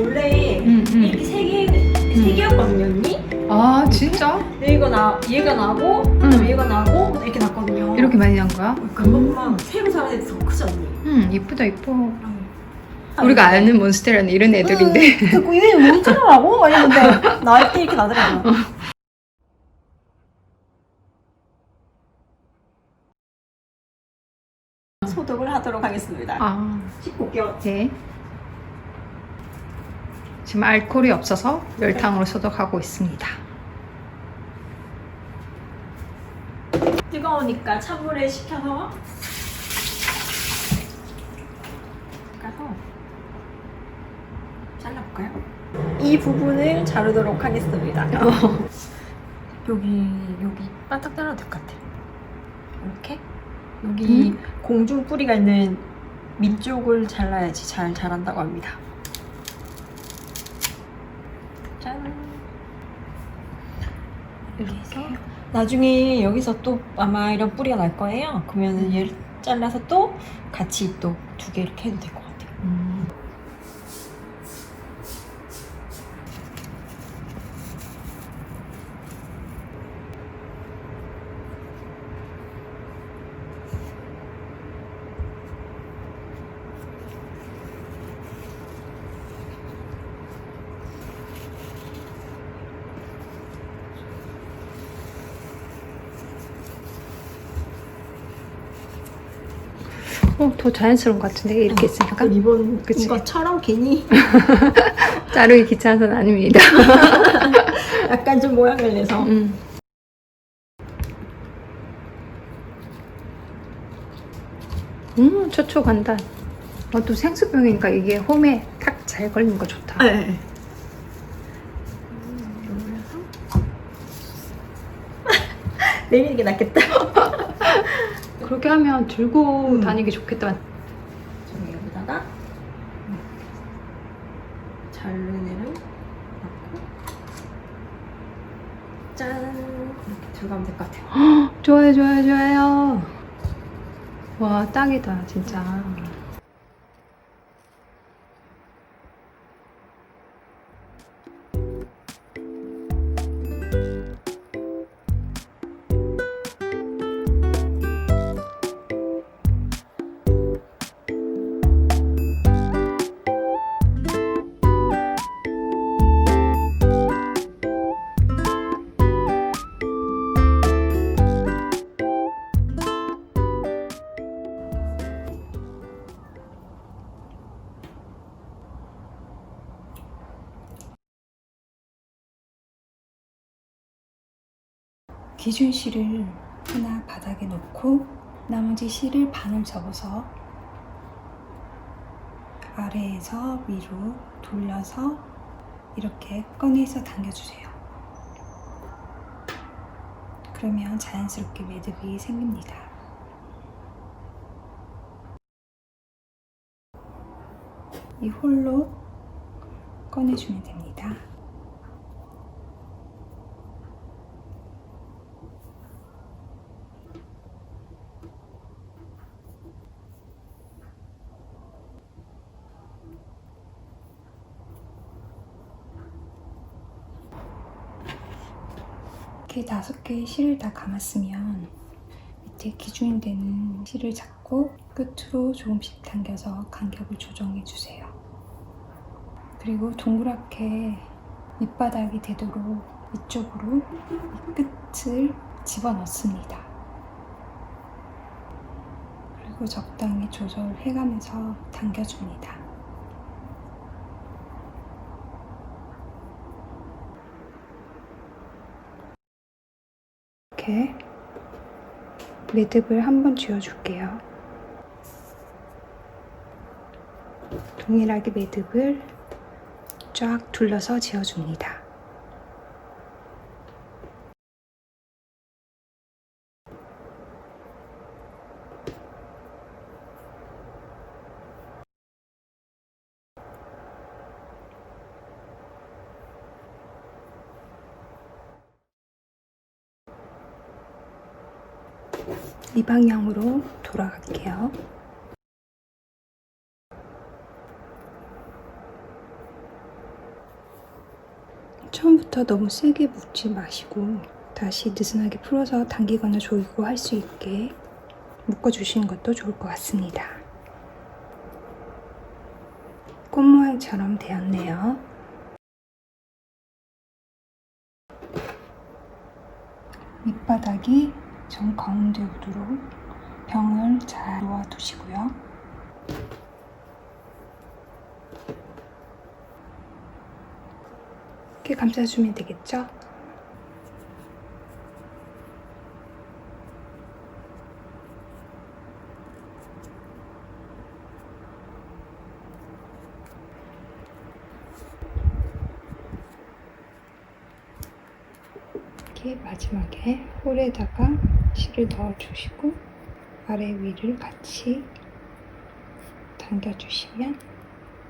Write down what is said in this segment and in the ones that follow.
원래 음, 음. 이렇게 세 개, 세 개였거든요, 언니? 아 진짜? 얘가 나, 얘가 나고, 그다음에 얘가 나고, 이렇게 났거든요. 이렇게 많이 난 거야? 그것만 새로 사는 애들 더 크지 않니? 음 이쁘다 이뻐. 아, 우리가 아는 몬스테라는 이런 애들인데. 듣고 얘 몬스터라고? 이랬는데 나할 때 이렇게 나더라고요. 소독을 하도록 하겠습니다. 아 씻고 올게요. 네. 지금 알코올이 없어서 열탕으로 소독하고 있습니다. 뜨거우니까 찬물에 식혀서 가서 잘라볼까요? 이 부분을 자르도록 하겠습니다. 여기 여기 바짝 잘라도 될 것 같아요. 이렇게 여기 공중 뿌리가 있는 밑쪽을 잘라야지 잘 자란다고 합니다. 짠. 해서 나중에 여기서 또 아마 이런 뿌리가 날 거예요. 그러면 은 얘를 잘라서 또 같이 또 두 개 이렇게 해도 될 것 같아요. 음. 어, 더 자연스러운 것 같은데 이렇게 있으니까 리본 그치. 것처럼 괜히 자르기 귀찮아서 는 아닙니다. 약간 좀 모양을 내서 음. 음, 촉촉한다. 어, 또 생수병이니까 이게 홈에 탁 잘 걸리는 거 좋다. 네. 내리는 게 낫겠다. 그렇게 하면 들고 음. 다니기 좋겠다. 저기 여기다가 자르는 애를 넣고 짠 이렇게 들어가면 될 것 같아요. 좋아요, 좋아요, 좋아요. 와, 딱이다, 진짜. 기준 실을 하나 바닥에 놓고 나머지 실을 반을 접어서 아래에서 위로 돌려서 이렇게 꺼내서 당겨주세요. 그러면 자연스럽게 매듭이 생깁니다. 이 홀로 꺼내주면 됩니다. 이렇게 다섯 개의 실을 다 감았으면 밑에 기준이 되는 실을 잡고 끝으로 조금씩 당겨서 간격을 조정해 주세요. 그리고 동그랗게 밑바닥이 되도록 이쪽으로 이 끝을 집어넣습니다. 그리고 적당히 조절해가면서 당겨줍니다. 이렇게 매듭을 한번 쥐어줄게요. 동일하게 매듭을 쫙 둘러서 지어줍니다. 이 방향으로 돌아갈게요. 처음부터 너무 세게 묶지 마시고 다시 느슨하게 풀어서 당기거나 조이고 할 수 있게 묶어주시는 것도 좋을 것 같습니다. 꽃 모양처럼 되었네요. 밑바닥이 정 가운데 오도록 병을 잘 놓아 두시고요. 이렇게 감싸주면 되겠죠? 이렇게 마지막에 홀에다가 실을 넣어주시고 아래 위를 같이 당겨주시면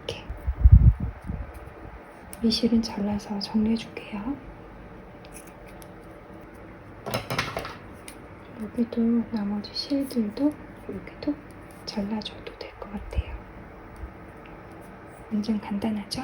이렇게 이 실은 잘라서 정리해줄게요. 여기도 나머지 실들도 여기도 잘라줘도 될 것 같아요. 완전 간단하죠?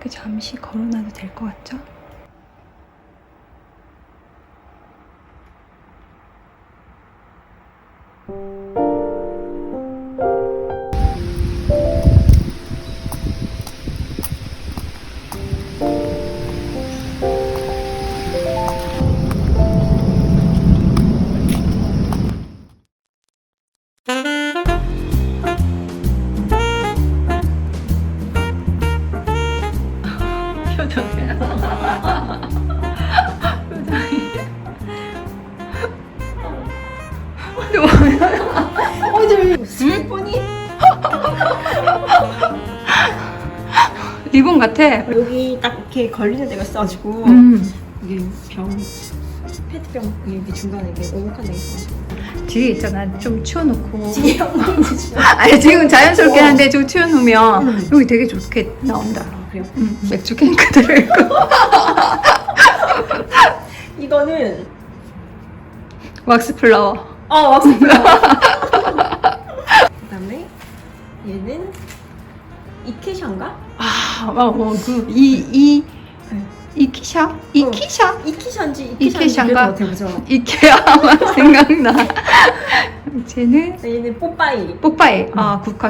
그 잠시 걸어놔도 될 것 같죠? 어제 스폰이 리본 같아. 여기 딱 이렇게 걸리는 데가 있어가지고 음. 이게 병 페트병 여기 중간에 이렇게 오목한 데가 있어가지고 뒤에 있잖아. 좀 치워놓고. 아니 지금 자연스럽게 어. 하는데 좀 치워놓으면 음. 여기 되게 좋게 나온다. 아 그래요? 음, 맥주 캔크 들어있고. 이거는 왁스 플라워. 아 왁스 플라워 그다음에 얘는 이케샤인가? 아, 어, 어, 그, 이, 이, 네. 이키샤? 이키샤? 이키샤인지 이케샤인가? 그죠? 이케아만 생각나. 쟤는 얘는 뽀빠이 뽀빠이. 아, 국화